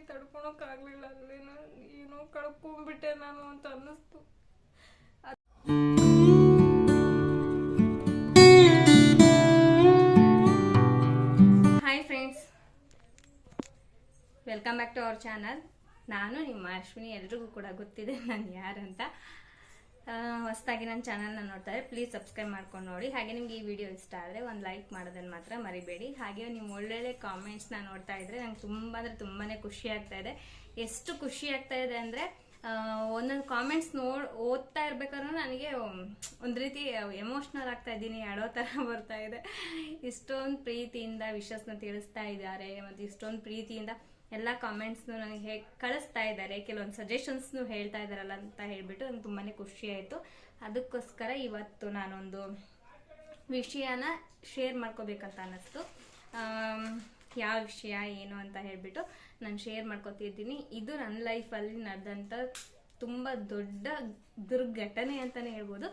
ನನಗೆ ತಡ್ಕೊಳಕ್ಕಾಗಲಿಲ್ಲ. ಅಲ್ಲೇನೋ ಏನೋ ಕಳ್ಕೊಂಡ್ಬಿಟ್ಟೆ ನಾನು ಅಂತ ಅನ್ನಿಸ್ತು. Hi friends welcome back to our channel ನಾನು ನಿಮ್ಮ ಅಶ್ವಿನಿ. ಎಲ್ರಿಗೂ ಕೂಡ ಗೊತ್ತಿದೆ ನಾನು ಯಾರಂತ ಹೊಸದಾಗಿ ನನ್ನ ಚಾನಲ್ನ ನೋಡ್ತಾರೆ ಪ್ಲೀಸ್ ಸಬ್ಸ್ಕ್ರೈಬ್ ಮಾಡ್ಕೊಂಡು ನೋಡಿ. ಹಾಗೆ ನಿಮ್ಗೆ ಈ ವಿಡಿಯೋ ಇಷ್ಟ ಆದರೆ ಒಂದು ಲೈಕ್ ಮಾಡೋದನ್ನು ಮಾತ್ರ ಮರಿಬೇಡಿ. ಹಾಗೆ ನೀವು ಒಳ್ಳೊಳ್ಳೆ ಕಾಮೆಂಟ್ಸ್ನ ನೋಡ್ತಾ ಇದ್ರೆ ನಂಗೆ ತುಂಬ ಅಂದರೆ ತುಂಬಾ ಖುಷಿ ಆಗ್ತಾ ಇದೆ. ಎಷ್ಟು ಖುಷಿ ಆಗ್ತಾ ಇದೆ ಅಂದರೆ ಒಂದೊಂದು ಕಾಮೆಂಟ್ಸ್ ನೋಡ್, ಓದ್ತಾ ಇರ್ಬೇಕಾದ್ರೂ ನನಗೆ ಒಂದು ರೀತಿ ಎಮೋಷ್ನಲ್ ಆಗ್ತಾ ಇದ್ದೀನಿ ಅಳೋ ಥರ ಬರ್ತಾ ಇದೆ. ಇಷ್ಟೊಂದು ಪ್ರೀತಿಯಿಂದ ವಿಶಸ್ನ ತಿಳಿಸ್ತಾ ಇದ್ದಾರೆ, ಮತ್ತು ಇಷ್ಟೊಂದು ಪ್ರೀತಿಯಿಂದ ಎಲ್ಲ ಕಾಮೆಂಟ್ಸ್ನು ನನಗೆ ಹೇಗೆ ಕಳಿಸ್ತಾ ಇದ್ದಾರೆ ಕೆಲವೊಂದು ಸಜೆಷನ್ಸ್ನು ಹೇಳ್ತಾ ಇದ್ದಾರಲ್ಲ ಅಂತ ಹೇಳಿಬಿಟ್ಟು ನಂಗೆ ತುಂಬಾ ಖುಷಿ ಆಯಿತು. ಅದಕ್ಕೋಸ್ಕರ ಇವತ್ತು ನಾನೊಂದು ವಿಷಯನ ಶೇರ್ ಮಾಡ್ಕೋಬೇಕಂತ ಅನ್ನಿಸ್ತು. ಯಾವ ವಿಷಯ, ಏನು ಅಂತ ಹೇಳಿಬಿಟ್ಟು ನಾನು ಶೇರ್ ಮಾಡ್ಕೊತಿದ್ದೀನಿ. ಇದು ನನ್ನ ಲೈಫಲ್ಲಿ ನಡೆದಂಥ ತುಂಬ ದೊಡ್ಡ ದುರ್ಘಟನೆ ಅಂತಲೇ ಹೇಳ್ಬೋದು.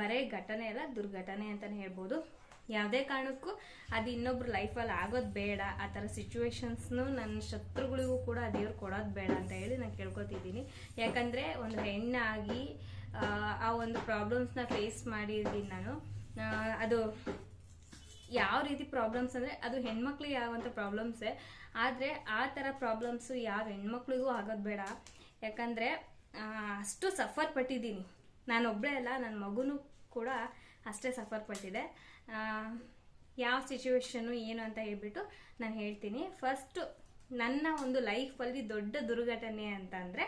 ಬರೇ ಘಟನೆ ಅಲ್ಲ, ದುರ್ಘಟನೆ ಅಂತಲೇ ಹೇಳ್ಬೋದು. ಯಾವುದೇ ಕಾರಣಕ್ಕೂ ಅದು ಇನ್ನೊಬ್ರು ಲೈಫಲ್ಲಿ ಆಗೋದು ಬೇಡ. ಆ ಥರ ಸಿಚುವೇಶನ್ಸ್ನು ನನ್ನ ಶತ್ರುಗಳಿಗೂ ಕೂಡ ದೇವ್ರು ಕೊಡೋದು ಬೇಡ ಅಂತ ಹೇಳಿ ನಾನು ಕೇಳ್ಕೊತಿದ್ದೀನಿ. ಯಾಕಂದರೆ ಒಂದು ಹೆಣ್ಣಾಗಿ ಆ, ಒಂದು ಪ್ರಾಬ್ಲಮ್ಸ್ನ ಫೇಸ್ ಮಾಡಿದ್ದೀನಿ ನಾನು. ಅದು ಯಾವ ರೀತಿ ಪ್ರಾಬ್ಲಮ್ಸ್ ಅಂದರೆ ಅದು ಹೆಣ್ಮಕ್ಳಿಗೆ ಆಗುವಂಥ ಪ್ರಾಬ್ಲಮ್ಸೇ ಆದರೆ ಆ ಥರ ಪ್ರಾಬ್ಲಮ್ಸು ಯಾವ ಹೆಣ್ಮಕ್ಳಿಗೂ ಆಗೋದು ಬೇಡ. ಯಾಕಂದರೆ ಅಷ್ಟು ಸಫರ್ ಪಟ್ಟಿದ್ದೀನಿ. ನಾನೊಬ್ಬಳೇ ಅಲ್ಲ ನನ್ನ ಮಗುನೂ ಕೂಡ ಅಷ್ಟೇ ಸಫರ್ ಪಟ್ಟಿದೆ ಯಾವ ಸಿಚುವೇಶನ್ನು ಏನು ಅಂತ ಹೇಳ್ಬಿಟ್ಟು ನಾನು ಹೇಳ್ತೀನಿ. ಫಸ್ಟು ನನ್ನ ಒಂದು ಲೈಫಲ್ಲಿ ದೊಡ್ಡ ದುರ್ಘಟನೆ ಅಂತ ಅಂದರೆ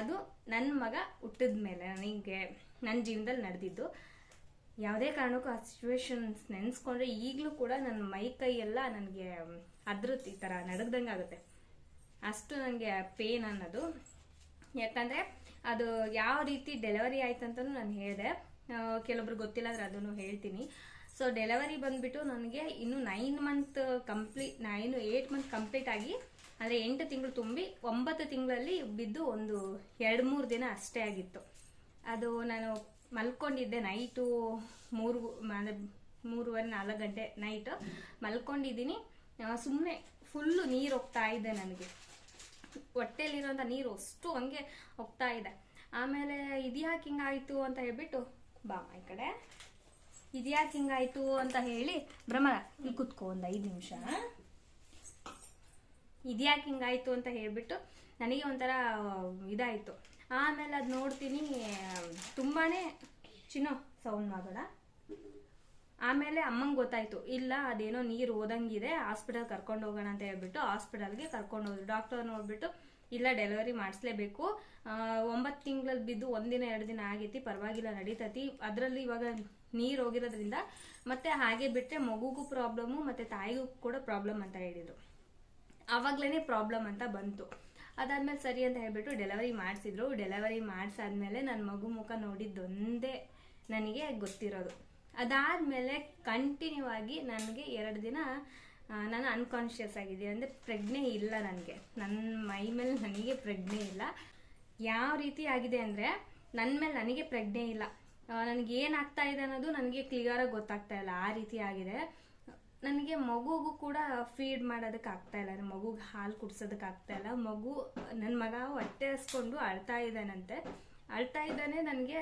ಅದು ನನ್ನ ಮಗ ಹುಟ್ಟಿದ ಮೇಲೆ ನನಗೆ ನನ್ನ ಜೀವನದಲ್ಲಿ ನಡೆದಿದ್ದು. ಯಾವುದೇ ಕಾರಣಕ್ಕೂ ಆ ಸಿಚುವೇಶನ್ಸ್ ನೆನೆಸ್ಕೊಂಡ್ರೆ ಈಗಲೂ ಕೂಡ ನನ್ನ ಮೈ ಕೈ ಎಲ್ಲ ನನಗೆ ಅದೃತಿ ಈ ಥರ ನಡಗ್ದಂಗೆ ಆಗುತ್ತೆ. ಅಷ್ಟು ನನಗೆ ಪೇನ್ ಅನ್ನೋದು. ಯಾಕಂದರೆ ಅದು ಯಾವ ರೀತಿ ಡೆಲಿವರಿ ಆಯ್ತು ಅಂತಲೂ ನಾನು ಹೇಳಿದೆ. ಕೆಲವೊಬ್ರು ಗೊತ್ತಿಲ್ಲ ಅಂದ್ರೆ ಅದನ್ನು ಹೇಳ್ತೀನಿ. ಸೊ ಡೆಲಿವರಿ ಬಂದ್ಬಿಟ್ಟು ನನಗೆ ಇನ್ನು nine month complete nine eight month complete ಆಗಿ, ಅಂದರೆ ಎಂಟು ತಿಂಗಳು ತುಂಬಿ ಒಂಬತ್ತು ತಿಂಗಳಲ್ಲಿ ಬಿದ್ದು ಒಂದು ಎರಡು ಮೂರು ದಿನ ಅಷ್ಟೇ ಆಗಿತ್ತು. ಅದು ನಾನು ಮಲ್ಕೊಂಡಿದ್ದೆ ನೈಟು ಮೂರು, ಅಂದರೆ ಮೂರುವರೆ ನಾಲ್ಕು ಗಂಟೆ ನೈಟ್ ಮಲ್ಕೊಂಡಿದ್ದೀನಿ. ಸುಮ್ಮನೆ ಫುಲ್ಲು ನೀರು ಹೋಗ್ತಾ ಇದೆ ನನಗೆ. ಹೊಟ್ಟೆಲಿರೋಂಥ ನೀರು ಅಷ್ಟು ಹಂಗೆ ಹೋಗ್ತಾ ಇದೆ. ಆಮೇಲೆ ಇದ್ಯಾಕೆ ಹಿಂಗಾಯಿತು ಅಂತ ಹೇಳ್ಬಿಟ್ಟು ಬಾ ಈ ಕಡೆ. ಇದ್ಯಾಕೆ ಹಿಂಗಾಯ್ತು ಅಂತ ಹೇಳಿ ಭ್ರಮರ ಇಲ್ಲಿ ಕುತ್ಕೋ ಒಂದು ಐದು ನಿಮಿಷ. ಇದ್ಯಾಕೆ ಹಿಂಗಾಯ್ತು ಅಂತ ಹೇಳ್ಬಿಟ್ಟು ನನಗೆ ಒಂಥರ ಇದಾಯಿತು. ಆಮೇಲೆ ಅದು ನೋಡ್ತೀನಿ ತುಂಬಾ ಚಿನ್ನೋ ಸೌಂಡ್ ಮಾಡೋಣ ಆಮೇಲೆ ಅಮ್ಮಂಗೆ ಗೊತ್ತಾಯ್ತು, ಇಲ್ಲ ಅದೇನೋ ನೀರು ಓದಂಗಿದೆ ಹಾಸ್ಪಿಟಲ್ ಕರ್ಕೊಂಡು ಹೋಗೋಣ ಅಂತ ಹೇಳ್ಬಿಟ್ಟು ಹಾಸ್ಪಿಟಲ್ಗೆ ಕರ್ಕೊಂಡು ಹೋದ್ರು. ಡಾಕ್ಟರ್ ನೋಡ್ಬಿಟ್ಟು, ಇಲ್ಲ ಡೆಲಿವರಿ ಮಾಡಿಸ್ಲೇಬೇಕು. ಒಂಬತ್ತು ತಿಂಗಳಲ್ಲಿ ಬಿದ್ದು ಒಂದಿನ ಎರಡು ದಿನ ಆಗೈತಿ, ಪರವಾಗಿಲ್ಲ ನಡೀತತಿ. ಅದರಲ್ಲಿ ಇವಾಗ ನೀರು ಹೋಗಿರೋದ್ರಿಂದ ಮತ್ತೆ ಹಾಗೆ ಬಿಟ್ಟರೆ ಮಗುಗೂ ಪ್ರಾಬ್ಲಮ್ಮು ಮತ್ತು ತಾಯಿಗೂ ಕೂಡ ಪ್ರಾಬ್ಲಮ್ ಅಂತ ಹೇಳಿದರು. ಆವಾಗಲೇ ಪ್ರಾಬ್ಲಮ್ ಅಂತ ಬಂತು. ಅದಾದ್ಮೇಲೆ ಸರಿ ಅಂತ ಹೇಳಿಬಿಟ್ಟು ಡೆಲಿವರಿ ಮಾಡಿಸಿದ್ರು. ಡೆಲಿವರಿ ಮಾಡಿಸಾದ್ಮೇಲೆ ನನ್ನ ಮಗು ಮುಖ ನೋಡಿದ್ದೊಂದೇ ನನಗೆ ಗೊತ್ತಿರೋದು. ಅದಾದಮೇಲೆ ಕಂಟಿನ್ಯೂ ಆಗಿ ನನಗೆ ಎರಡು ದಿನ ನಾನು ಅನ್ಕಾನ್ಷಿಯಸ್ ಆಗಿದ್ದೀನಿ ಅಂದರೆ ಪ್ರಜ್ಞೆ ಇಲ್ಲ ನನಗೆ. ನನ್ನ ಮೈ ಮೇಲೆ ನನಗೆ ಪ್ರಜ್ಞೆ ಇಲ್ಲ. ಯಾವ ರೀತಿ ಆಗಿದೆ ಅಂದರೆ ನನ್ನ ಮೇಲೆ ನನಗೆ ಪ್ರಜ್ಞೆ ಇಲ್ಲ. ನನಗೆ ಏನಾಗ್ತಾ ಇದೆ ಅನ್ನೋದು ನನಗೆ ಕ್ಲಿಯರಾಗಿ ಗೊತ್ತಾಗ್ತಾ ಇಲ್ಲ. ಆ ರೀತಿ ಆಗಿದೆ. ನನಗೆ ಮಗುಗೂ ಕೂಡ ಫೀಡ್ ಮಾಡೋದಕ್ಕೆ ಆಗ್ತಾ ಇಲ್ಲ. ಮಗುಗೆ ಹಾಲು ಕುಡ್ಸೋದಕ್ಕೆ ಆಗ್ತಾ ಇಲ್ಲ. ಮಗು ನನ್ನ ಮಗ ಹೊಟ್ಟೆ ಹಸ್ಕೊಂಡು ಅಳ್ತಾ ಇದ್ದಾನಂತೆ. ಅಳ್ತಾ ಇದ್ದಾನೆ ನನಗೆ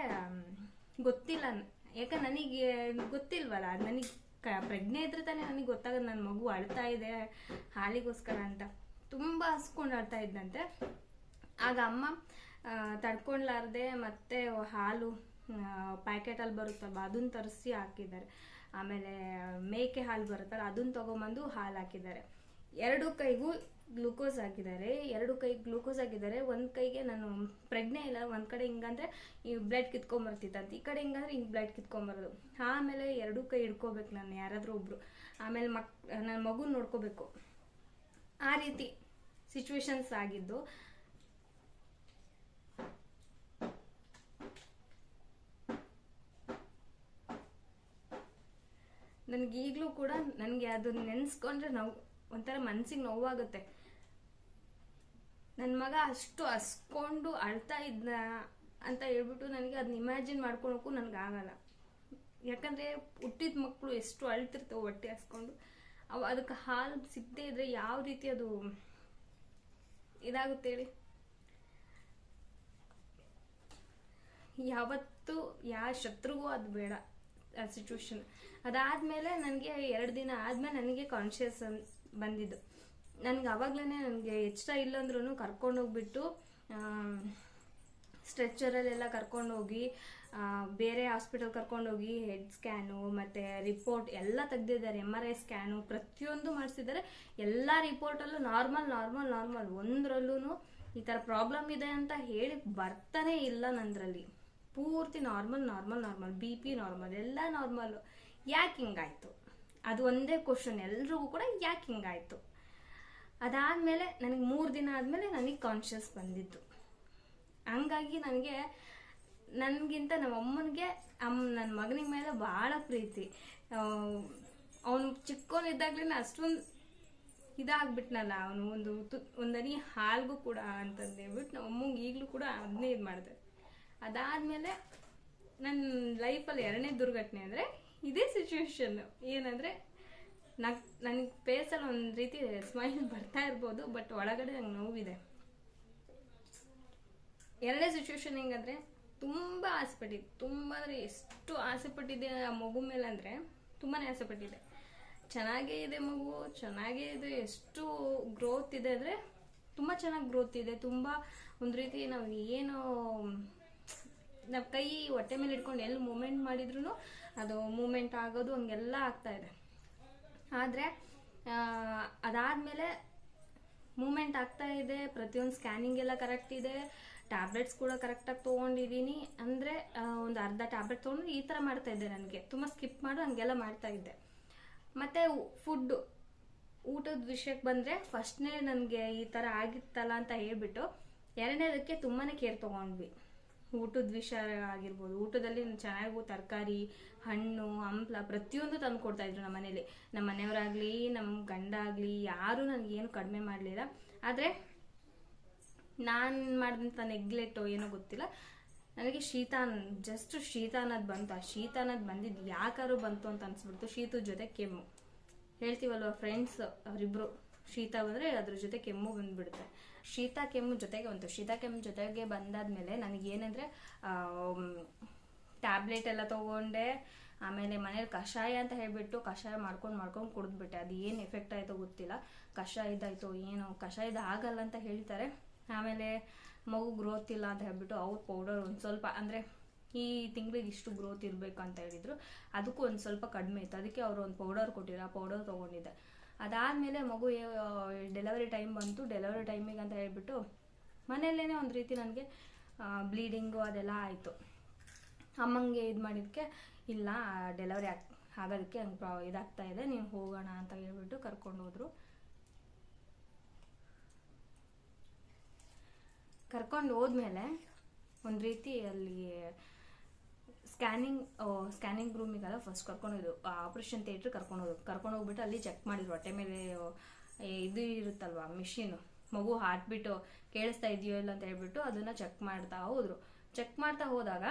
ಗೊತ್ತಿಲ್ಲ. ಯಾಕೆ ನನಗೆ ಗೊತ್ತಿಲ್ವಲ್ಲ? ಅದು ನನಗೆ ಕ ಪ್ರಜ್ಞೆ ಇದ್ರೆ ತಾನೇ ನನಗೆ ಗೊತ್ತಾಗೋದು ನನ್ನ ಮಗು ಅಳ್ತಾ ಇದೆ ಹಾಲಿಗೋಸ್ಕರ ಅಂತ. ತುಂಬ ಹಸ್ಕೊಂಡು ಅಳ್ತಾ ಇದ್ದಂತೆ ಆಗ ಅಮ್ಮ ಆ, ತಡ್ಕೊಂಡ್ಲಾರ್ದೆ ಮತ್ತೆ ಹಾಲು ಪ್ಯಾಕೆಟಲ್ಲಿ ಬರುತ್ತಲ್ವ, ಅದನ್ನ ತರಿಸಿ ಹಾಕಿದ್ದಾರೆ. ಆಮೇಲೆ ಮೇಕೆ ಹಾಲು ಬರುತ್ತಲ್ಲ, ಅದನ್ನ ತೊಗೊಂಬಂದು ಹಾಲು ಹಾಕಿದ್ದಾರೆ. ಎರಡು ಕೈಗೂ ಗ್ಲೂಕೋಸ್ ಹಾಕಿದ್ದಾರೆ, ಎರಡು ಕೈ ಗ್ಲೂಕೋಸ್ ಹಾಕಿದ್ದಾರೆ. ಒಂದು ಕೈಗೆ ನಾನು ಪ್ರಜ್ಞೆ ಇಲ್ಲ, ಒಂದು ಕಡೆ ಹಿಂಗಂದ್ರೆ ಈ ಬ್ಲಡ್ ಕಿತ್ಕೊಂಬರ್ತಿತ್ತಂತ, ಈ ಕಡೆ ಹಿಂಗಂದ್ರೆ ಹಿಂಗೆ ಬ್ಲಡ್ ಕಿತ್ಕೊಂಬರೋದು. ಆಮೇಲೆ ಎರಡೂ ಕೈ ಹಿಡ್ಕೋಬೇಕು ನಾನು, ಯಾರಾದರೂ ಒಬ್ರು. ಆಮೇಲೆ ಮಕ್, ನನ್ನ ಮಗು ನೋಡ್ಕೋಬೇಕು. ಆ ರೀತಿ ಸಿಚುವೇಶನ್ಸ್ ಆಗಿದ್ದು. ನನಗೆ ಈಗಲೂ ಕೂಡ ನನಗೆ ಅದು ನೆನೆಸ್ಕೊಂಡ್ರೆ ನೋವು ಒಂಥರ ಮನಸ್ಸಿಗೆ ನೋವಾಗುತ್ತೆ. ನನ್ನ ಮಗ ಅಷ್ಟು ಹಸ್ಕೊಂಡು ಅಳ್ತಾ ಇದ್ದ ಅಂತ ಹೇಳ್ಬಿಟ್ಟು ನನಗೆ ಅದನ್ನ ಇಮ್ಯಾಜಿನ್ ಮಾಡ್ಕೊಳಕ್ಕೂ ನನಗೆ ಆಗಲ್ಲ ಯಾಕಂದರೆ ಹುಟ್ಟಿದ ಮಕ್ಕಳು ಎಷ್ಟು ಅಳ್ತಿರ್ತವೆ ಹೊಟ್ಟೆ ಹಸ್ಕೊಂಡು. ಅವು ಅದಕ್ಕೆ ಹಾಲು ಸಿಗದೇ ಇದ್ರೆ ಯಾವ ರೀತಿ ಅದು ಇದಾಗುತ್ತೆ ಹೇಳಿ. ಯಾವತ್ತು ಯಾವ ಶತ್ರುಗೂ ಅದು ಬೇಡ ಆ ಸಿಚುವೇಶನ್ ಅದಾದಮೇಲೆ ನನಗೆ ಎರಡು ದಿನ ಆದಮೇಲೆ ನನಗೆ ಕಾನ್ಷಿಯಸ್ ಬಂದಿದ್ದು. ನನಗೆ ಆವಾಗಲೇ ನನಗೆ ಎಚ್ಚರ ಇಲ್ಲಂದ್ರೂ ಸ್ಟ್ರೆಚರಲ್ಲೆಲ್ಲ ಕರ್ಕೊಂಡೋಗಿ ಹೋಗಿ ಬೇರೆ ಹಾಸ್ಪಿಟಲ್ ಕರ್ಕೊಂಡೋಗಿ ಹೆಡ್ ಸ್ಕ್ಯಾನು ಮತ್ತು ರಿಪೋರ್ಟ್ ಎಲ್ಲ ತೆಗ್ದಿದ್ದಾರೆ ಎಂ ಆರ್ ಐ ಸ್ಕ್ಯಾನು ಪ್ರತಿಯೊಂದು ಮಾಡಿಸಿದ್ದಾರೆ. ಎಲ್ಲ ರಿಪೋರ್ಟಲ್ಲೂ ನಾರ್ಮಲ್ ನಾರ್ಮಲ್ ನಾರ್ಮಲ್ ಒಂದರಲ್ಲೂ ಈ ಥರ ಪ್ರಾಬ್ಲಮ್ ಇದೆ ಅಂತ ಹೇಳಿ ಬರ್ತಾನೆ ಇಲ್ಲ ನನ್ನದ್ರಲ್ಲಿ ಪೂರ್ತಿ normal normal normal B P normal ಎಲ್ಲ ನಾರ್ಮಲ್ಲು ಯಾಕೆ ಹಿಂಗಾಯ್ತು ಅದು ಒಂದೇ ಕ್ವಶನ್ ಎಲ್ರಿಗೂ ಕೂಡ ಯಾಕೆ ಹಿಂಗಾಯ್ತು ಅದಾದಮೇಲೆ ನನಗೆ ಮೂರು ದಿನ ಆದಮೇಲೆ ನನಗೆ ಕಾನ್ಷಿಯಸ್ ಬಂದಿತ್ತು ಹಂಗಾಗಿ ನನಗೆ, ನನಗಿಂತ ನಮ್ಮ ಅಮ್ಮನಿಗೆ ಅಮ್ಮ ನನ್ನ ಮಗನಿಗೆ ಮೇಲೆ ಭಾಳ ಪ್ರೀತಿ. ಅವನು ಚಿಕ್ಕವನಿದ್ದಾಗಲೇ ಅಷ್ಟೊಂದು ಇದಾಗ್ಬಿಟ್ನಲ್ಲ, ಅವನು ಒಂದು ಒಂದನಿ ಹಾಲ್ಗೂ ಕೂಡ ಅಂತಂದೇಳ್ಬಿಟ್ಟು ನಮ್ಮ ಅಮ್ಮಂಗೆ ಈಗಲೂ ಕೂಡ ಅದನ್ನೇ ಇದು ಮಾಡಿದೆ ಅದಾದಮೇಲೆ ನನ್ನ ಲೈಫಲ್ಲಿ ಎರಡನೇ ದುರ್ಘಟನೆ ಅಂದರೆ ಇದೇ ಸಿಚುವೇಶನ್ ಏನಂದರೆ, ನಗ್, ನನಗೆ ಫೇಸಲ್ಲಿ ಒಂದು ರೀತಿ ಸ್ಮೈಲ್ ಬರ್ತಾ ಇರ್ಬೋದು ಬಟ್ ಒಳಗಡೆ ನಂಗೆ ನೋವಿದೆ. ಎರಡನೇ ಸಿಚುವೇಶನ್ ಹೆಂಗಂದ್ರೆ, ತುಂಬ ಆಸೆ ಪಟ್ಟಿದ್ದೆ ತುಂಬ ಅಂದರೆ ಎಷ್ಟು ಆಸೆ ಪಟ್ಟಿದ್ದೆ ಆ ಮಗು ಮೇಲೆ ಅಂದರೆ ತುಂಬಾ ಆಸೆ ಪಟ್ಟಿದ್ದೆ. ಚೆನ್ನಾಗೇ ಇದೆ ಮಗು, ಚೆನ್ನಾಗೇ ಇದೆ, ಎಷ್ಟು ಗ್ರೋತ್ ಇದೆ ಅಂದರೆ, ತುಂಬ ಚೆನ್ನಾಗಿ ಗ್ರೋತ್ ಇದೆ, ತುಂಬ ಒಂದು ರೀತಿ ನಾವು ಏನು, ನಾವು ಕೈ ಹೊಟ್ಟೆ ಮೇಲೆ ಇಟ್ಕೊಂಡು ಎಲ್ಲಿ ಮೂಮೆಂಟ್ ಮಾಡಿದ್ರು ಅದು ಮೂಮೆಂಟ್ ಆಗೋದು ಹಂಗೆಲ್ಲ ಆಗ್ತಾ ಇದೆ. ಆದರೆ ಅದಾದಮೇಲೆ ಮೂಮೆಂಟ್ ಆಗ್ತಾ ಇದೆ, ಪ್ರತಿಯೊಂದು ಸ್ಕ್ಯಾನಿಂಗ್ ಎಲ್ಲ ಕರೆಕ್ಟ್ ಇದೆ ಟ್ಯಾಬ್ಲೆಟ್ಸ್ ಕೂಡ ಕರೆಕ್ಟಾಗಿ ತೊಗೊಂಡಿದ್ದೀನಿ ಅಂದರೆ ಒಂದು ಅರ್ಧ ಟ್ಯಾಬ್ಲೆಟ್ ತೊಗೊಂಡು ಈ ಥರ ಮಾಡ್ತಾ ಇದ್ದೆ ನನಗೆ. ತುಂಬ ಸ್ಕಿಪ್ ಮಾಡು, ಹಂಗೆಲ್ಲ ಮಾಡ್ತಾ ಇದ್ದೆ. ಮತ್ತು ಫುಡ್ಡು ಊಟದ ವಿಷಯಕ್ಕೆ ಬಂದರೆ ಫಸ್ಟ್ನೇ ನನಗೆ ಈ ಥರ ಆಗಿತ್ತಲ್ಲ ಅಂತ ಹೇಳ್ಬಿಟ್ಟು ಎರಡನೇದಕ್ಕೆ ತುಂಬಾ ಕೇರ್ ತೊಗೊಂಡ್ವಿ. ಊಟದ ವಿಷಯ ಆಗಿರ್ಬೋದು. ಊಟದಲ್ಲಿ ಚೆನ್ನಾಗೂ ತರಕಾರಿ, ಹಣ್ಣು, ಹಂಪ್ಲ ಪ್ರತಿಯೊಂದು ತಂದು ಕೊಡ್ತಾ ಇದ್ರು ನಮ್ಮ ಮನೇಲಿ. ನಮ್ಮ ಮನೆಯವರಾಗಲಿ, ನಮ್ಮ ಗಂಡ ಆಗಲಿ, ಯಾರೂ ನನಗೇನು ಕಡಿಮೆ ಮಾಡಲಿಲ್ಲ. ಆದರೆ ನಾನು ಮಾಡಿದಂಥ ನೆಗ್ಲೆಟ್ಟು ಏನೋ ಗೊತ್ತಿಲ್ಲ. ನನಗೆ ಶೀತ ಜಸ್ಟ್ ಶೀತ ಅನ್ನೋದು ಬಂತು. ಆ ಶೀತ ಅನ್ನೋದು ಬಂದಿದ್ದು ಯಾಕಾರು ಬಂತು ಅಂತ ಅನ್ಸ್ಬಿಡ್ತು. ಶೀತದ ಜೊತೆ ಕೆಮ್ಮು. ಹೇಳ್ತೀವಲ್ವ ಫ್ರೆಂಡ್ಸ್ ಅವರಿಬ್ರು? ಶೀತ ಬಂದರೆ ಅದ್ರ ಜೊತೆ ಕೆಮ್ಮು ಬಂದ್ಬಿಡುತ್ತೆ. ಶೀತ ಕೆಮ್ಮು ಜೊತೆಗೆ ಬಂತು ಶೀತ ಕೆಮ್ಮು ಜೊತೆಗೆ ಬಂದಾದ್ಮೇಲೆ ನನಗೇನೆಂದರೆ ಟ್ಯಾಬ್ಲೆಟ್ ಎಲ್ಲ ತೊಗೊಂಡೆ. ಆಮೇಲೆ ಮನೇಲಿ ಕಷಾಯ ಅಂತ ಹೇಳಿಬಿಟ್ಟು ಕಷಾಯ ಮಾಡ್ಕೊಂಡು ಮಾಡ್ಕೊಂಡು ಕುಡಿದ್ಬಿಟ್ಟೆ. ಅದು ಏನು ಎಫೆಕ್ಟ್ ಆಯಿತೋ ಗೊತ್ತಿಲ್ಲ. ಕಷಾಯ ಇದಾಯಿತು ಏನು. ಕಷಾಯದ ಆಗಲ್ಲ ಅಂತ ಹೇಳ್ತಾರೆ. ಆಮೇಲೆ ಮಗು ಗ್ರೋತ್ ಇಲ್ಲ ಅಂತ ಹೇಳ್ಬಿಟ್ಟು ಅವ್ರ ಪೌಡರ್ ಒಂದು ಸ್ವಲ್ಪ, ಅಂದರೆ ಈ ತಿಂಗಳಿಗೆ ಇಷ್ಟು ಗ್ರೋತ್ ಇರಬೇಕು ಅಂತ ಹೇಳಿದರು. ಅದಕ್ಕೂ ಒಂದು ಸ್ವಲ್ಪ ಕಡಿಮೆ ಇತ್ತು. ಅದಕ್ಕೆ ಅವರು ಒಂದು ಪೌಡರ್ ಕೊಟ್ಟಿರೋ ಆ ಪೌಡರ್ ತೊಗೊಂಡಿದ್ದೆ. ಅದಾದಮೇಲೆ ಮಗು ಡೆಲಿವರಿ ಟೈಮ್ ಬಂತು. ಡೆಲಿವರಿ ಟೈಮಿಗೆ ಅಂತ ಹೇಳಿಬಿಟ್ಟು ಮನೆಯಲ್ಲೇ ಒಂದು ರೀತಿ ನನಗೆ ಬ್ಲೀಡಿಂಗು ಅದೆಲ್ಲ ಆಯಿತು. ಅಮ್ಮಂಗೆ ಇದು ಮಾಡಿದ್ದಕ್ಕೆ ಇಲ್ಲ ಡೆಲಿವರಿ ಆಗ್, ಆಗೋದಕ್ಕೆ ಹಂಗೆ ಪ್ರಾ, ಇದಾಗ್ತಾ ಇದೆ, ನೀವು ಹೋಗೋಣ ಅಂತ ಹೇಳ್ಬಿಟ್ಟು ಕರ್ಕೊಂಡು ಹೋದರು. ಕರ್ಕೊಂಡು ಹೋದ್ಮೇಲೆ ಒಂದು ರೀತಿ ಅಲ್ಲಿ ಸ್ಕ್ಯಾನಿಂಗ್ ಸ್ಕ್ಯಾನಿಂಗ್ ರೂಮಿಗೆಲ್ಲ ಫಸ್ಟ್ ಕರ್ಕೊಂಡು ಆಪ್ರೇಷನ್ ಥಿಯೇಟ್ರ್ ಕರ್ಕೊಂಡು ಹೋದ್ರು ಕರ್ಕೊಂಡು ಹೋಗ್ಬಿಟ್ಟು ಅಲ್ಲಿ ಚೆಕ್ ಮಾಡಿದ್ರು. ಹೊಟ್ಟೆ ಮೇಲೆ ಇದು ಇರುತ್ತಲ್ವಾ ಮಿಷಿನ್ ಮಗು ಹಾರ್ಟ್ ಬಿಟ್ಟು ಕೇಳಿಸ್ತಾ ಇದೆಯೋ ಇಲ್ಲ ಅಂತ ಹೇಳ್ಬಿಟ್ಟು ಅದನ್ನ ಚೆಕ್ ಮಾಡ್ತಾ ಹೋದ್ರು. ಚೆಕ್ ಮಾಡ್ತಾ ಹೋದಾಗ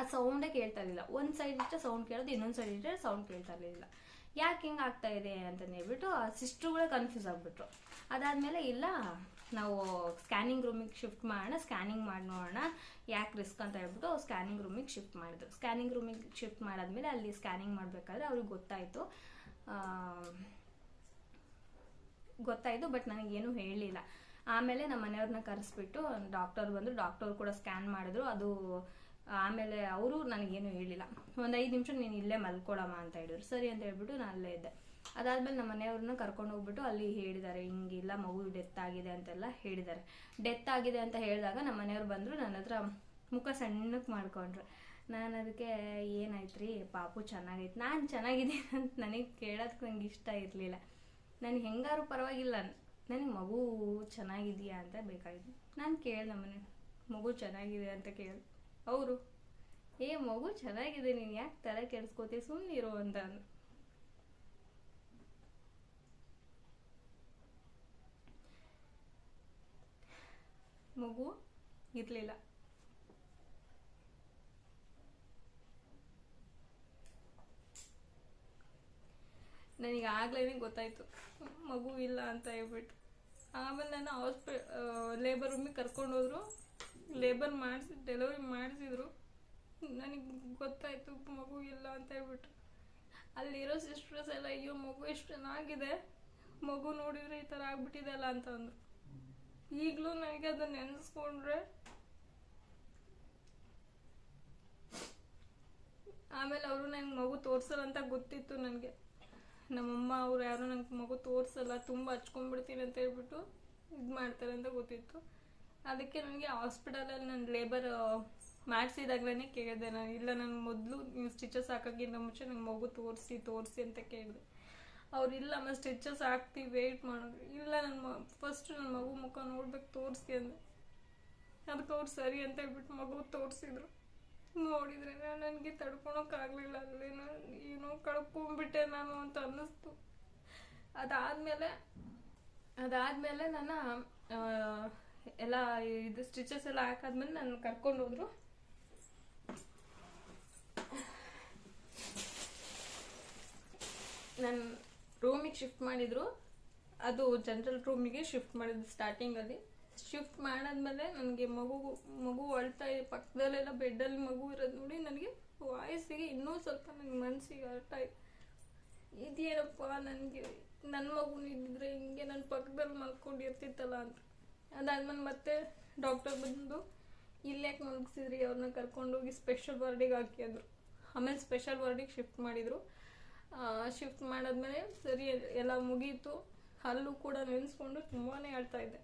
ಆ ಸೌಂಡೇ ಕೇಳ್ತಾ ಇರಲಿಲ್ಲ. ಒಂದು ಸೈಡ್ ಇಟ್ಟರೆ ಸೌಂಡ್ ಕೇಳೋದು, ಇನ್ನೊಂದು ಸೈಡ್ ಇಟ್ಟರೆ ಸೌಂಡ್ ಕೇಳ್ತಾ ಇರಲಿಲ್ಲ. ಯಾಕೆ ಹಿಂಗೆ ಆಗ್ತಾ ಇದೆ ಅಂತ ಹೇಳ್ಬಿಟ್ಟು ಆ ಸಿಸ್ಟ್ರುಗಳೇ ಕನ್ಫ್ಯೂಸ್ ಆಗಿಬಿಟ್ರು. ಅದಾದಮೇಲೆ ಇಲ್ಲ ನಾವು ಸ್ಕ್ಯಾನಿಂಗ್ ರೂಮಿಗೆ ಶಿಫ್ಟ್ ಮಾಡೋಣ, ಸ್ಕ್ಯಾನಿಂಗ್ ಮಾಡಿ ನೋಡೋಣ, ಯಾಕೆ ರಿಸ್ಕ್ ಅಂತ ಹೇಳ್ಬಿಟ್ಟು ಸ್ಕ್ಯಾನಿಂಗ್ ರೂಮಿಗೆ ಶಿಫ್ಟ್ ಮಾಡಿದ್ರು. ಸ್ಕ್ಯಾನಿಂಗ್ ರೂಮಿಗೆ ಶಿಫ್ಟ್ ಮಾಡಾದ್ಮೇಲೆ ಅಲ್ಲಿ ಸ್ಕ್ಯಾನಿಂಗ್ ಮಾಡಬೇಕಾದ್ರೆ ಅವ್ರಿಗೆ ಗೊತ್ತಾಯಿತು. ಗೊತ್ತಾಯಿತು, ಬಟ್ ನನಗೇನು ಹೇಳಲಿಲ್ಲ ಆಮೇಲೆ ನಮ್ಮ ಮನೆಯವ್ರನ್ನ ಕರೆಸ್ಬಿಟ್ಟು ಡಾಕ್ಟರ್ ಬಂದರು. ಡಾಕ್ಟರ್ ಕೂಡ ಸ್ಕ್ಯಾನ್ ಮಾಡಿದ್ರು. ಅದು ಆಮೇಲೆ ಅವರು ನನಗೇನು ಹೇಳಿಲ್ಲ. ಒಂದು ಐದು ನಿಮಿಷ ನೀನು ಇಲ್ಲೇ ಮಲ್ಕೊಳಮ್ಮ ಅಂತ ಹೇಳಿದ್ರು. ಸರಿ ಅಂತ ಹೇಳ್ಬಿಟ್ಟು ನಾನು ಅಲ್ಲೇ ಇದ್ದೆ. ಅದಾದ್ಮೇಲೆ ನಮ್ಮ ಮನೆಯವ್ರನ್ನ ಕರ್ಕೊಂಡು ಹೋಗ್ಬಿಟ್ಟು ಅಲ್ಲಿ ಹೇಳಿದ್ದಾರೆ, ಹಿಂಗಿಲ್ಲ ಮಗು ಡೆತ್ ಆಗಿದೆ ಅಂತೆಲ್ಲ ಹೇಳಿದ್ದಾರೆ. ಡೆತ್ ಆಗಿದೆ ಅಂತ ಹೇಳಿದಾಗ ನಮ್ಮ ಮನೆಯವ್ರು ಬಂದರು, ನನ್ನ ಹತ್ರ ಮುಖ ಸಣ್ಣಕ್ಕೆ ಮಾಡ್ಕೊಂಡ್ರು. ನಾನು ಅದಕ್ಕೆ ಏನಾಯ್ತು ರೀ ಪಾಪು ಚೆನ್ನಾಗೈತೆ, ನಾನು ಚೆನ್ನಾಗಿದ್ದೀನಿ ಅಂತ ನನಗೆ ಕೇಳೋದಕ್ಕೆ ನಂಗೆ ಇಷ್ಟ ಇರಲಿಲ್ಲ. ನನಗೆ ಹೆಂಗಾರು ಪರವಾಗಿಲ್ಲ ನನಗೆ ಮಗು ಚೆನ್ನಾಗಿದೆಯಾ ಅಂತ ಬೇಕಾಗಿತ್ತು. ನಾನು ಕೇಳ ನಮ್ಮನೆ ಮಗು ಚೆನ್ನಾಗಿದೆ ಅಂತ ಕೇಳಿ ಅವರು ಏ ಮಗು ಚೆನ್ನಾಗಿದೆ, ನೀನು ಯಾಕೆ ತಲೆ ಕೆಡಿಸ್ಕೋತೀಯ? ಸುಮ್ಮನಿರು ಅಂತ. ಮಗು ಇರಲಿಲ್ಲ. ನನಗೆ ಆಗ್ಲೇ ಗೊತ್ತಾಯ್ತು. ಮಗು ಇಲ್ಲ ಅಂತ ಹೇಳ್ಬಿಟ್ಟು. ಆಮೇಲೆ ನಾನು ಹಾಸ್ಪಿ ಲೇಬರ್ ರೂಮಿಗೆ ಕರ್ಕೊಂಡೋದ್ರು ಲೇಬರ್ ಮಾಡಿಸಿ ಡೆಲಿವರಿ ಮಾಡಿಸಿದ್ರು. ನನಗೆ ಗೊತ್ತಾಯ್ತು ಮಗು ಇಲ್ಲ ಅಂತ ಹೇಳ್ಬಿಟ್ಟು. ಅಲ್ಲಿರೋ ಸಿಸ್ಟರ್ಸ್ ಎಲ್ಲ, ಅಯ್ಯೋ ಮಗು ಎಷ್ಟು ಚೆನ್ನಾಗಿದೆ. ಮಗು ನೋಡಿದ್ರೆ ಈ ಥರ ಆಗ್ಬಿಟ್ಟಿದೆಲ್ಲ ಅಂತ ಅಂದ್ರು. ಈಗಲೂ ನನಗೆ ಅದನ್ನ ನೆನೆಸ್ಕೊಂಡ್ರೆ ಆಮೇಲೆ ಅವರು ನಂಗೆ ಮಗು ತೋರ್ಸಲ್ಲ ಅಂತ ಗೊತ್ತಿತ್ತು ನನಗೆ. ನಮ್ಮಮ್ಮ ಅವ್ರು ಯಾರು ನಂಗೆ ಮಗು ತೋರಿಸಲ್ಲ, ತುಂಬ ಹಚ್ಕೊಂಡ್ಬಿಡ್ತೀನಿ ಅಂತ ಹೇಳ್ಬಿಟ್ಟು ಇದು ಮಾಡ್ತಾರೆ ಅಂತ ಗೊತ್ತಿತ್ತು. ಅದಕ್ಕೆ ನನಗೆ ಹಾಸ್ಪಿಟಲಲ್ಲಿ ನನ್ನ ಲೇಬರ್ ಮಾಡಿಸಿದಾಗಲೇ ಕೇಳಿದೆ ನಾನು. ಇಲ್ಲ, ನಾನು ಮೊದಲು ನೀವು ಸ್ಟಿಚಸ್ ಹಾಕೋಕ್ಕಿಂತ ಮುಂಚೆ ನಂಗೆ ಮಗು ತೋರಿಸಿ ತೋರಿಸಿ ಅಂತ ಕೇಳಿದೆ. ಅವ್ರು ಇಲ್ಲ ಮ ಸ್ಟಿಚಸ್ ಹಾಕ್ತೀವಿ ವೆಯ್ಟ್ ಮಾಡೋದು. ಇಲ್ಲ ನನ್ನ ಫಸ್ಟ್ ನನ್ನ ಮಗು ಮುಖ ನೋಡ್ಬೇಕು ತೋರಿಸಿ ಅಂದೆ. ಅದಕ್ಕೆ ಅವ್ರು ಸರಿ ಅಂತ ಹೇಳ್ಬಿಟ್ಟು ಮಗು ತೋರಿಸಿದ್ರು. ನೋಡಿದ್ರೆ ನನಗೆ ತಡ್ಕೊಳಕ್ಕಾಗಲಿಲ್ಲ ಅಲ್ಲೇನೋ ಏನೋ ಕಳ್ಕೊಂಡ್ಬಿಟ್ಟೆ ನಾನು ಅಂತ ಅನ್ನಿಸ್ತು. ಅದಾದಮೇಲೆ ಅದಾದಮೇಲೆ ನನ್ನ ಎಲ್ಲ ಇದು ಸ್ಟಿಚಸ್ ಎಲ್ಲ ಹಾಕಾದ್ಮೇಲೆ ನಾನು ಕರ್ಕೊಂಡು ಹೋದ್ರು ನನ್ನ ರೂಮಿಗೆ ಶಿಫ್ಟ್ ಮಾಡಿದ್ರು, ಅದು ಜನರಲ್ ರೂಮಿಗೆ ಶಿಫ್ಟ್ ಮಾಡಿದ್ರು ಸ್ಟಾರ್ಟಿಂಗಲ್ಲಿ ಶಿಫ್ಟ್ ಮಾಡಾದ್ಮೇಲೆ ನನಗೆ ಮಗು ಮಗು ಅಳ್ತಾ ಇದೆ. ಪಕ್ಕದಲ್ಲೆಲ್ಲ ಬೆಡ್ಡಲ್ಲಿ ಮಗು ಇರೋದು ನೋಡಿ ನನಗೆ ವಾಯಸ್ಸಿಗೆ ಇನ್ನೂ ಸ್ವಲ್ಪ ನನಗೆ ಮನಸ್ಸಿಗೆ ಅರ್ಥ ಇದೇನಪ್ಪ ನನಗೆ ನನ್ನ ಮಗು ಇದ್ದಿದ್ರೆ ಹಿಂಗೆ ನನ್ನ ಪಕ್ಕದಲ್ಲಿ ಮಲ್ಕೊಂಡಿರ್ತಿತ್ತಲ್ಲ ಅಂತ. ಅದಾದ್ಮೇಲೆ ಮತ್ತೆ ಡಾಕ್ಟರ್ ಬಂದು ಇಲ್ಲಿ ಮಲಗಿಸಿದ್ರಿ ಅವ್ರನ್ನ ಕರ್ಕೊಂಡೋಗಿ ಸ್ಪೆಷಲ್ ವಾರ್ಡಿಗೆ ಹಾಕಿ ಅಂದರು ಆಮೇಲೆ ಸ್ಪೆಷಲ್ ವಾರ್ಡಿಗೆ ಶಿಫ್ಟ್ ಮಾಡಿದರು. ಶಿಫ್ಟ್ ಮಾಡಾದ್ಮೇಲೆ ಸರಿ, ಎಲ್ಲ ಮುಗೀತು. ಅಲ್ಲೂ ಕೂಡ ನೆನೆಸ್ಕೊಂಡು ತುಂಬಾ ಅಳ್ತಾ ಇದ್ದೆ.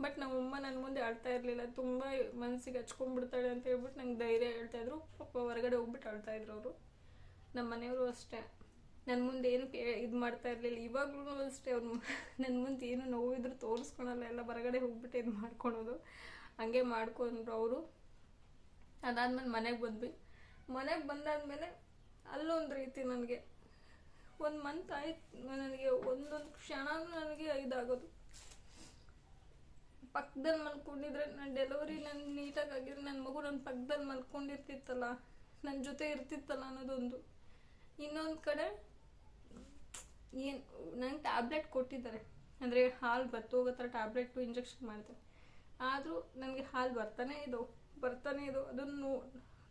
ಬಟ್ ನಮ್ಮಮ್ಮ ನನ್ನ ಮುಂದೆ ಅಳ್ತಾ ಇರಲಿಲ್ಲ. ತುಂಬ ಮನಸ್ಸಿಗೆ ಹಚ್ಕೊಂಡ್ಬಿಡ್ತಾಳೆ ಅಂತ ಹೇಳ್ಬಿಟ್ಟು ನಂಗೆ ಧೈರ್ಯ ಹೇಳ್ತಾ ಇದ್ರು. ಪಾಪ ಹೊರಗಡೆ ಹೋಗ್ಬಿಟ್ಟು ಅಳ್ತಾಯಿದ್ರು ಅವರು. ನಮ್ಮ ಮನೆಯವರು ಅಷ್ಟೇ. ನನ್ನ ಮುಂದೆ ಏನು ಇದು ಮಾಡ್ತಾ ಇರಲಿಲ್ಲ. ಇವಾಗ್ಲೂ ಅಷ್ಟೇ ಅವ್ರು ನನ್ನ ಮುಂದೆ ಏನು ನೋವಿದ್ರು ತೋರಿಸ್ಕೊಳಲ್ಲ. ಎಲ್ಲ ಹೊರಗಡೆ ಹೋಗ್ಬಿಟ್ಟು ಇದು ಮಾಡ್ಕೊಳೋದು. ಹಂಗೆ ಮಾಡ್ಕೊಂಡ್ರು ಅವರು. ಅದಾದ್ಮೇಲೆ ಮನೆಗೆ ಬಂದ್ವಿ. ಮನೆಗೆ ಬಂದಾದ್ಮೇಲೆ ಅಲ್ಲೊಂದು ರೀತಿ ನನಗೆ ಒಂದು ಮಂತ್ ಆಯ್ತು, ನನಗೆ ಒಂದೊಂದು ಕ್ಷಣನೂ ನನಗೆ ಇದಾಗೋದು. ಪಕ್ಕದಲ್ಲಿ ಮಲ್ಕೊಂಡಿದ್ರೆ ನನ್ನ ಡೆಲಿವರಿ ನನ್ನ ನೀಟಾಗಿ ಆಗಿದ್ರೆ ನನ್ನ ಮಗು ನನ್ನ ಪಕ್ಕದಲ್ಲಿ ಮಲ್ಕೊಂಡಿರ್ತಿತ್ತಲ್ಲ ನನ್ನ ಜೊತೆ ಇರ್ತಿತ್ತಲ್ಲ ಅನ್ನೋದೊಂದು. ಇನ್ನೊಂದು ಕಡೆ ಏನು ನಂಗೆ ಟ್ಯಾಬ್ಲೆಟ್ ಕೊಟ್ಟಿದ್ದಾರೆ. ಅಂದರೆ ಹಾಲು ಬತ್ತೋಗೋ ಥರ ಟ್ಯಾಬ್ಲೆಟು ಇಂಜೆಕ್ಷನ್ ಮಾಡ್ತಾರೆ. ಆದರೂ ನನಗೆ ಹಾಲು ಬರ್ತಾನೆ ಇದು ಬರ್ತಾನೆ ಇದು. ಅದನ್ನು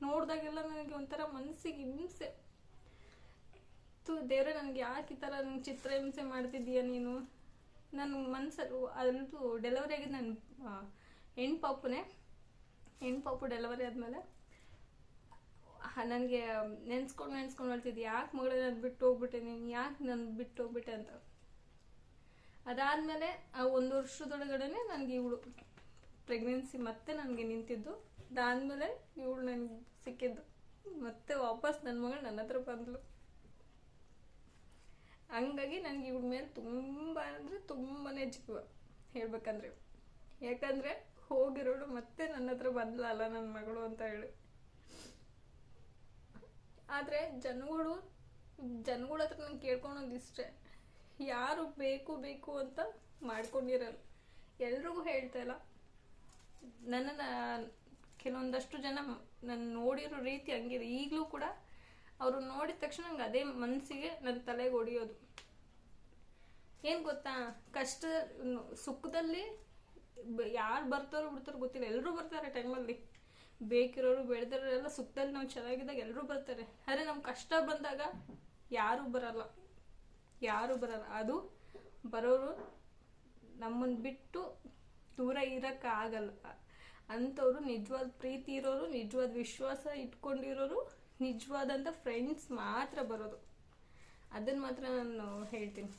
ನೋಡಿದಾಗೆಲ್ಲ ನನಗೆ ಒಂಥರ ಮನಸ್ಸಿಗೆ ಹಿಂಸೆ. ದೇವ್ರೆ, ನನಗೆ ಯಾಕೆ ಈ ಥರ ನಂಗೆ ಚಿತ್ರಹಿಂಸೆ ಮಾಡ್ತಿದ್ದೀಯ ನೀನು? ನನ್ನ ಮನಸ್ಸಲ್ಲಿ ಅದಂತೂ ಡೆಲಿವರಿ ಆಗಿದ್ದು ನನ್ನ ಹೆಣ್ಣು ಪಾಪುನೇ. ಹೆಣ್ಣು ಪಾಪು ಡೆಲಿವರಿ ಆದಮೇಲೆ ನನಗೆ ನೆನ್ಸ್ಕೊಂಡು ನೆನ್ಸ್ಕೊಂಡು ಹೇಳ್ತಿದ್ದೆ, ಯಾಕೆ ಮಗಳೇ ನಾನು ಬಿಟ್ಟು ಹೋಗ್ಬಿಟ್ಟೆ ನೀನು? ಯಾಕೆ ನಾನು ಬಿಟ್ಟು ಹೋಗ್ಬಿಟ್ಟೆ ಅಂತ. ಅದಾದಮೇಲೆ, ಆ, ಒಂದು ವರ್ಷದೊಳಗಡೆ ನನಗೆ ಇವಳು ಪ್ರೆಗ್ನೆನ್ಸಿ ಮತ್ತೆ ನನಗೆ ನಿಂತಿದ್ದು. ಅದಾದಮೇಲೆ ಇವಳು ನನಗೆ ಸಿಕ್ಕಿದ್ದು. ಮತ್ತೆ ವಾಪಸ್ ನನ್ನ ಮಗಳು ನನ್ನ ಹತ್ರ ಬಂದಳು ಹಂಗಾಗಿ ನನಗೆ ಇವ್ರ ಮೇಲೆ ತುಂಬ ಅಂದರೆ ತುಂಬಾ ಜೀವ ಹೇಳ್ಬೇಕಂದ್ರೆ. ಯಾಕಂದರೆ ಹೋಗಿರೋಳು ಮತ್ತೆ ನನ್ನ ಹತ್ರ ಬಂದ್ಲಲ್ಲ ನನ್ನ ಮಗಳು ಅಂತ ಹೇಳಿ. ಆದರೆ ಜನಗಳು, ಜನಗಳ ಹತ್ರ ನಾನು ಕೇಳ್ಕೊಳೋದು ಇಷ್ಟೇ. ಯಾರು ಬೇಕು ಬೇಕು ಅಂತ ಮಾಡ್ಕೊಂಡಿರಲ್ಲ. ಎಲ್ರಿಗೂ ಹೇಳ್ತಾ ಇಲ್ಲ. ನನ್ನನ್ನು, ಕೆಲವೊಂದಷ್ಟು ಜನ ನಾನು ನೋಡಿರೋ ರೀತಿ ಹಂಗಿದೆ. ಈಗಲೂ ಕೂಡ ಅವರು ನೋಡಿದ ತಕ್ಷಣ ನಂಗೆ ಅದೇ ಮನಸ್ಸಿಗೆ ನನ್ನ ತಲೆಗೆ ಹೊಡಿಯೋದು ಏನು ಗೊತ್ತಾ? ಕಷ್ಟ, ಸುಖದಲ್ಲಿ ಯಾರು ಬರ್ತಾರೋ ಬಿಡ್ತಾರೋ ಗೊತ್ತಿಲ್ಲ. ಎಲ್ಲರೂ ಬರ್ತಾರೆ ಟೈಮಲ್ಲಿ. ಬೇಕಿರೋರು, ಬೆಳೆದಿರೋರೆಲ್ಲ ಸುಖದಲ್ಲಿ ನಾವು ಚೆನ್ನಾಗಿದ್ದಾಗ ಎಲ್ಲರೂ ಬರ್ತಾರೆ. ಆದರೆ ನಮ್ಮ ಕಷ್ಟ ಬಂದಾಗ ಯಾರೂ ಬರಲ್ಲ. ಯಾರೂ ಬರಲ್ಲ. ಅದು ಬರೋರು ನಮ್ಮನ್ನು ಬಿಟ್ಟು ದೂರ ಇರೋಕ್ಕಾಗಲ್ಲ. ಅಂಥವ್ರು ನಿಜವಾದ ಪ್ರೀತಿ ಇರೋರು, ನಿಜವಾದ ವಿಶ್ವಾಸ ಇಟ್ಕೊಂಡಿರೋರು ನಿಜವಾದಂಥ ಫ್ರೆಂಡ್ಸ್ ಮಾತ್ರ ಬರೋದು. ಅದನ್ನು ಮಾತ್ರ ನಾನು ಹೇಳ್ತೀನಿ.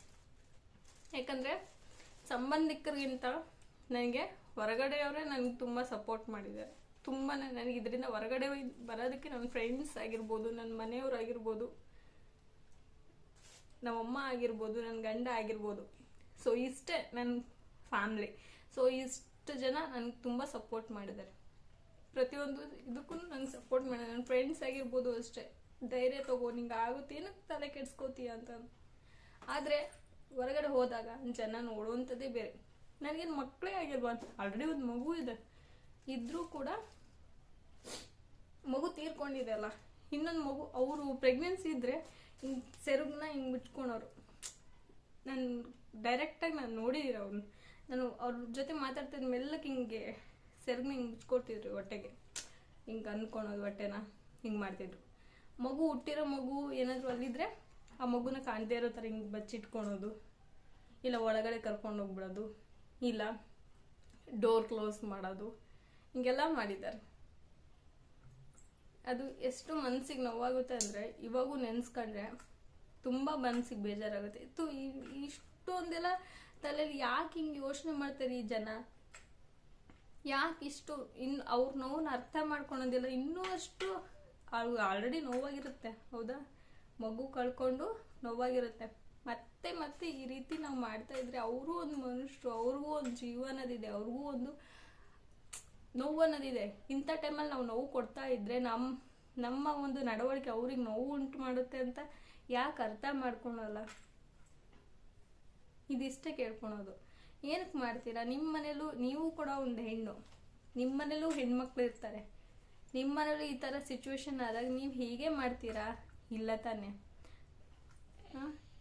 ಯಾಕಂದರೆ ಸಂಬಂಧಿಕರಿಗಿಂತ ನನಗೆ ಹೊರಗಡೆಯವರೇ ನನಗೆ ತುಂಬ ಸಪೋರ್ಟ್ ಮಾಡಿದ್ದಾರೆ. ತುಂಬ ನನಗೆ ಇದರಿಂದ ಹೊರಗಡೆ ಬರೋದಕ್ಕೆ ನನ್ನ ಫ್ರೆಂಡ್ಸ್ ಆಗಿರ್ಬೋದು ನನ್ನ ಮನೆಯವ್ರು ಆಗಿರ್ಬೋದು, ನಮ್ಮಮ್ಮ ಆಗಿರ್ಬೋದು ನನ್ನ ಗಂಡ ಆಗಿರ್ಬೋದು. ಸೊ ಇಷ್ಟೇ ನನ್ನ ಫ್ಯಾಮ್ಲಿ ಸೊ ಇಷ್ಟು ಜನ ನನಗೆ ತುಂಬ ಸಪೋರ್ಟ್ ಮಾಡಿದ್ದಾರೆ. ಪ್ರತಿಯೊಂದು ಇದಕ್ಕೂ ನಂಗೆ ಸಪೋರ್ಟ್ ಮಾಡಿ. ನನ್ನ ಫ್ರೆಂಡ್ಸ್ ಆಗಿರ್ಬೋದು ಅಷ್ಟೇ. ಧೈರ್ಯ ತಗೋ. ನಿಂಗೆ ಆಗುತ್ತೆ. ಏನಕ್ಕೆ ತಲೆ ಕೆಡ್ಸ್ಕೋತೀಯ ಅಂತ. ಆದರೆ ಹೊರಗಡೆ ಹೋದಾಗ ಜನ ನೋಡುವಂಥದ್ದೇ ಬೇರೆ. ನನಗೇನು ಮಕ್ಕಳೇ ಆಗಿಲ್ವಾ? ಆಲ್ರೆಡಿ ಒಂದು ಮಗು ಇದೆ. ಇದ್ರೂ ಕೂಡ ಮಗು ತೀರ್ಕೊಂಡಿದೆ ಅಲ್ಲ. ಇನ್ನೊಂದು ಮಗು, ಅವರು ಪ್ರೆಗ್ನೆನ್ಸಿ ಇದ್ದರೆ ಹಿಂಗೆ ಸೆರಗನ್ನ ಹಿಂಗೆ ಬಿಟ್ಕೊಳೋರು. ನಾನು ಡೈರೆಕ್ಟಾಗಿ ನಾನು ನೋಡಿದ್ದೀರ ಅವ್ರನ್ನ ನಾನು ಅವ್ರ ಜೊತೆ ಮಾತಾಡ್ತಿದ್ದ ಮೆಲ್ಲಕ್ಕೆ ಹಿಂಗೆ ಸೆರ್ಗ್ ಹಿಂಗೆ ಮುಚ್ಕೊಡ್ತಿದ್ರು ಹೊಟ್ಟೆಗೆ. ಹಿಂಗೆ ಅನ್ಕೊಳೋದು ಹೊಟ್ಟೆನ ಹಿಂಗೆ ಮಾಡ್ತಿದ್ರು. ಮಗು ಹುಟ್ಟಿರೋ ಮಗು ಏನಾದರೂ ಅಲ್ಲಿದ್ರೆ ಆ ಮಗುನ ಕಾಣದೇ ಇರೋ ಥರ ಹಿಂಗೆ ಬಚ್ಚಿಟ್ಕೊಳೋದು. ಇಲ್ಲ ಒಳಗಡೆ ಕರ್ಕೊಂಡು ಹೋಗ್ಬಿಡೋದು. ಇಲ್ಲ ಡೋರ್ ಕ್ಲೋಸ್ ಮಾಡೋದು. ಹಿಂಗೆಲ್ಲ ಮಾಡಿದ್ದಾರೆ. ಅದು ಎಷ್ಟು ಮನಸ್ಸಿಗೆ ನೋವಾಗುತ್ತೆ ಅಂದರೆ ಇವಾಗೂ ನೆನೆಸ್ಕೊಂಡ್ರೆ ತುಂಬ ಮನಸ್ಸಿಗೆ ಬೇಜಾರಾಗುತ್ತೆ. ಇತ್ತು ಇಷ್ಟೊಂದೆಲ್ಲ ತಲೆಯಲ್ಲಿ ಯಾಕೆ ಹಿಂಗೆ ಯೋಚನೆ ಮಾಡ್ತಾರೆ ಈ ಜನ? ಯಾಕೆ ಇಷ್ಟು ಇನ್ನು ಅವ್ರ ನೋವನ್ನ ಅರ್ಥ ಮಾಡ್ಕೊಳೋದಿಲ್ಲ? ಇನ್ನೂ ಅಷ್ಟು ಆಲ್ರೆಡಿ ನೋವಾಗಿರುತ್ತೆ, ಹೌದಾ? ಮಗು ಕಳ್ಕೊಂಡು ನೋವಾಗಿರುತ್ತೆ. ಮತ್ತೆ ಮತ್ತೆ ಈ ರೀತಿ ನಾವು ಮಾಡ್ತಾ ಇದ್ರೆ ಅವರು ಒಂದು ಮನುಷ್ಯರು ಅವ್ರಿಗೂ ಒಂದು ಜೀವನದಿದೆ ಅವ್ರಿಗೂ ಒಂದು ನೋವು ಅನ್ನೋದಿದೆ. ಇಂಥ ಟೈಮಲ್ಲಿ ನಾವು ನೋವು ಕೊಡ್ತಾ ಇದ್ರೆ ನಮ್ಮ ನಮ್ಮ ಒಂದು ನಡವಳಿಕೆ ಅವ್ರಿಗೆ ನೋವು ಉಂಟು ಮಾಡುತ್ತೆ ಅಂತ ಯಾಕೆ ಅರ್ಥ ಮಾಡ್ಕೊಳಲ್ಲ? ಇದಿಷ್ಟೇ ಕೇಳ್ಕೊಳೋದು. ಏನಕ್ಕೆ ಮಾಡ್ತೀರಾ? ನಿಮ್ಮ ಮನೇಲೂ ನೀವು ಕೂಡ ಒಂದು ಹೆಣ್ಣು ನಿಮ್ಮ ಮನೇಲೂ ಹೆಣ್ಮಕ್ಳು ಇರ್ತಾರೆ. ನಿಮ್ಮ ಮನೇಲೂ ಈ ಥರ ಸಿಚುವೇಶನ್ ಆದಾಗ ನೀವು ಹೀಗೆ ಮಾಡ್ತೀರಾ? ಇಲ್ಲ ತಾನೆ.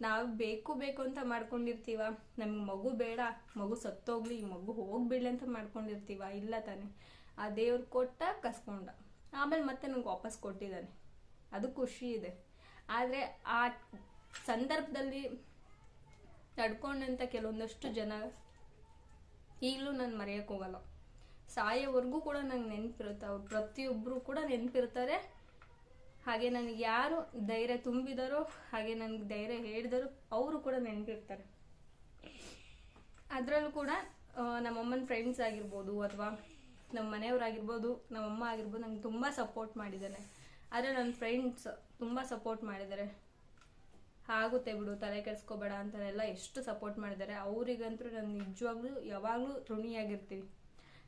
ನಾವು ಬೇಕು ಬೇಕು ಅಂತ ಮಾಡ್ಕೊಂಡಿರ್ತೀವ. ನಮ್ಗೆ ಮಗು ಬೇಡ, ಮಗು ಸತ್ತೋಗ್ಲಿ, ಈ ಮಗು ಹೋಗ್ಬಿಡ್ಲಿ ಅಂತ ಮಾಡ್ಕೊಂಡಿರ್ತೀವ. ಇಲ್ಲ ತಾನೆ. ಆ ದೇವ್ರು ಕೊಟ್ಟ ಕಸ್ಕೊಂಡ. ಆಮೇಲೆ ಮತ್ತೆ ನಂಗೆ ವಾಪಸ್ ಕೊಟ್ಟಿದ್ದಾನೆ. ಅದು ಖುಷಿ ಇದೆ. ಆದರೆ ಆ ಸಂದರ್ಭದಲ್ಲಿ ತಡ್ಕೊಂಡಂಥ ಕೆಲವೊಂದಷ್ಟು ಜನ ಈಗಲೂ ನಾನು ಮರೆಯೋಕ್ಕೋಗಲ್ಲ ಸಾಯೋವರೆಗೂ ಕೂಡ ನಂಗೆ ನೆನಪಿರುತ್ತೆ. ಅವ್ರು ಪ್ರತಿಯೊಬ್ಬರು ಕೂಡ ನೆನಪಿರ್ತಾರೆ. ಹಾಗೆ ನನಗೆ ಯಾರು ಧೈರ್ಯ ತುಂಬಿದಾರೋ, ಹಾಗೆ ನನಗೆ ಧೈರ್ಯ ಹೇಳಿದಾರೋ ಅವರು ಕೂಡ ನೆನಪಿರ್ತಾರೆ. ಅದರಲ್ಲೂ ಕೂಡ ನಮ್ಮಮ್ಮನ ಫ್ರೆಂಡ್ಸ್ ಆಗಿರ್ಬೋದು ಅಥವಾ ನಮ್ಮ ಮನೆಯವರಾಗಿರ್ಬೋದು ನಮ್ಮಮ್ಮ ಆಗಿರ್ಬೋದು ನಂಗೆ ತುಂಬ ಸಪೋರ್ಟ್ ಮಾಡಿದ್ದಾನೆ ಆದರೆ ನನ್ನ ಫ್ರೆಂಡ್ಸ್ ತುಂಬ ಸಪೋರ್ಟ್ ಮಾಡಿದ್ದಾರೆ ಆಗುತ್ತೆ ಬಿಡು, ತಲೆ ಕೆಡಿಸ್ಕೋಬೇಡ ಅಂತಾನೆಲ್ಲ ಎಷ್ಟು ಸಪೋರ್ಟ್ ಮಾಡಿದ್ದಾರೆ. ಅವರಿಗಂತೂ ನಾನು ನಿಜವಾಗ್ಲೂ ಯಾವಾಗಲೂ ಋಣಿಯಾಗಿರ್ತೀನಿ.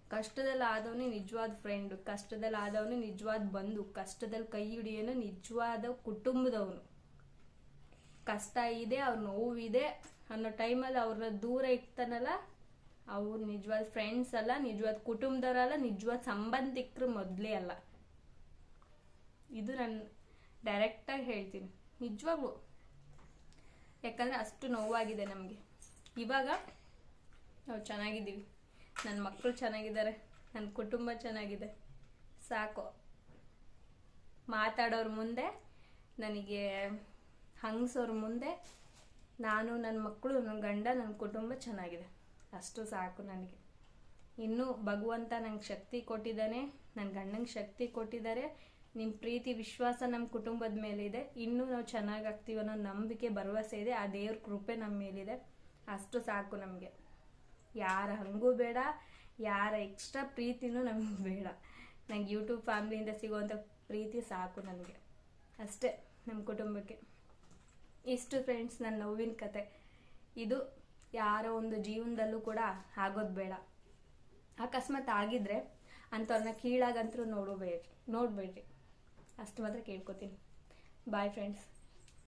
ಕಷ್ಟದಲ್ಲಿ ಆದವನೇ ನಿಜವಾದ ಫ್ರೆಂಡು ಕಷ್ಟದಲ್ಲಿ ಆದವನೇ ನಿಜವಾದ ಬಂಧು, ಕಷ್ಟದಲ್ಲಿ ಕೈ ಹಿಡಿಯೋನು ನಿಜವಾದ ಕುಟುಂಬದವನು. ಕಷ್ಟ ಇದೆ, ಅವ್ರ ನೋವಿದೆ ಅನ್ನೋ ಟೈಮಲ್ಲಿ ಅವ್ರನ್ನ ದೂರ ಇಡ್ತಾನಲ್ಲ, ಅವ್ರು ನಿಜವಾದ ಫ್ರೆಂಡ್ಸ್ ಅಲ್ಲ, ನಿಜವಾದ ಕುಟುಂಬದವರಲ್ಲ, ನಿಜವಾದ ಸಂಬಂಧಿಕರು ಮೊದಲೇ ಅಲ್ಲ. ಇದು ನಾನು ಡೈರೆಕ್ಟಾಗಿ ಹೇಳ್ತೀನಿ. ನಿಜವಾಗ್ಲೂ ಯಾಕಂದರೆ ಅಷ್ಟು ನೋವಾಗಿದೆ ನಮಗೆ. ಇವಾಗ ನಾವು ಚೆನ್ನಾಗಿದ್ದೀವಿ. ನನ್ನ ಮಕ್ಕಳು ಚೆನ್ನಾಗಿದ್ದಾರೆ ನನ್ನ ಕುಟುಂಬ ಚೆನ್ನಾಗಿದೆ. ಸಾಕು. ಮಾತಾಡೋರ ಮುಂದೆ, ನನಗೆ ಹಂಗಸೋರ ಮುಂದೆ, ನಾನು ನನ್ನ ಮಕ್ಕಳು ನನ್ನ ಗಂಡ ನನ್ನ ಕುಟುಂಬ ಚೆನ್ನಾಗಿದೆ. ಅಷ್ಟು ಸಾಕು ನನಗೆ. ಇನ್ನೂ ಭಗವಂತ ನಂಗೆ ಶಕ್ತಿ ಕೊಟ್ಟಿದ್ದಾನೆ ನನ್ನ ಗಂಡಂಗೆ ಶಕ್ತಿ ಕೊಟ್ಟಿದ್ದಾರೆ. ನಿಮ್ಮ ಪ್ರೀತಿ, ವಿಶ್ವಾಸ ನಮ್ಮ ಕುಟುಂಬದ ಮೇಲಿದೆ. ಇನ್ನೂ ನಾವು ಚೆನ್ನಾಗಾಗ್ತೀವಿ ಅನ್ನೋ ನಂಬಿಕೆ, ಭರವಸೆ ಇದೆ. ಆ ದೇವ್ರ ಕೃಪೆ ನಮ್ಮ ಮೇಲಿದೆ. ಅಷ್ಟು ಸಾಕು ನಮಗೆ. ಯಾರ ಹಂಗೂ ಬೇಡ, ಯಾರ ಎಕ್ಸ್ಟ್ರಾ ಪ್ರೀತಿನೂ ನಮಗೆ ಬೇಡ. ನಂಗೆ ಯೂಟ್ಯೂಬ್ ಫ್ಯಾಮ್ಲಿಯಿಂದ ಸಿಗುವಂಥ ಪ್ರೀತಿ ಸಾಕು ನನಗೆ ಅಷ್ಟೇ ನಮ್ಮ ಕುಟುಂಬಕ್ಕೆ. ಇಷ್ಟು ಫ್ರೆಂಡ್ಸ್ ನನ್ನ ನೋವಿನ ಕತೆ. ಇದು ಯಾರ ಒಂದು ಜೀವನದಲ್ಲೂ ಕೂಡ ಆಗೋದು ಬೇಡ. ಅಕಸ್ಮಾತ್ ಆಗಿದ್ರೆ ಅಂಥವ್ರನ್ನ ಕೀಳಾಗಂತರೂ ನೋಡಬೇಡ್ರಿ ನೋಡಬೇಡ್ರಿ. ಅಷ್ಟು ಮಾತ್ರ ಕೇಳ್ಕೊತೀನಿ. Bye friends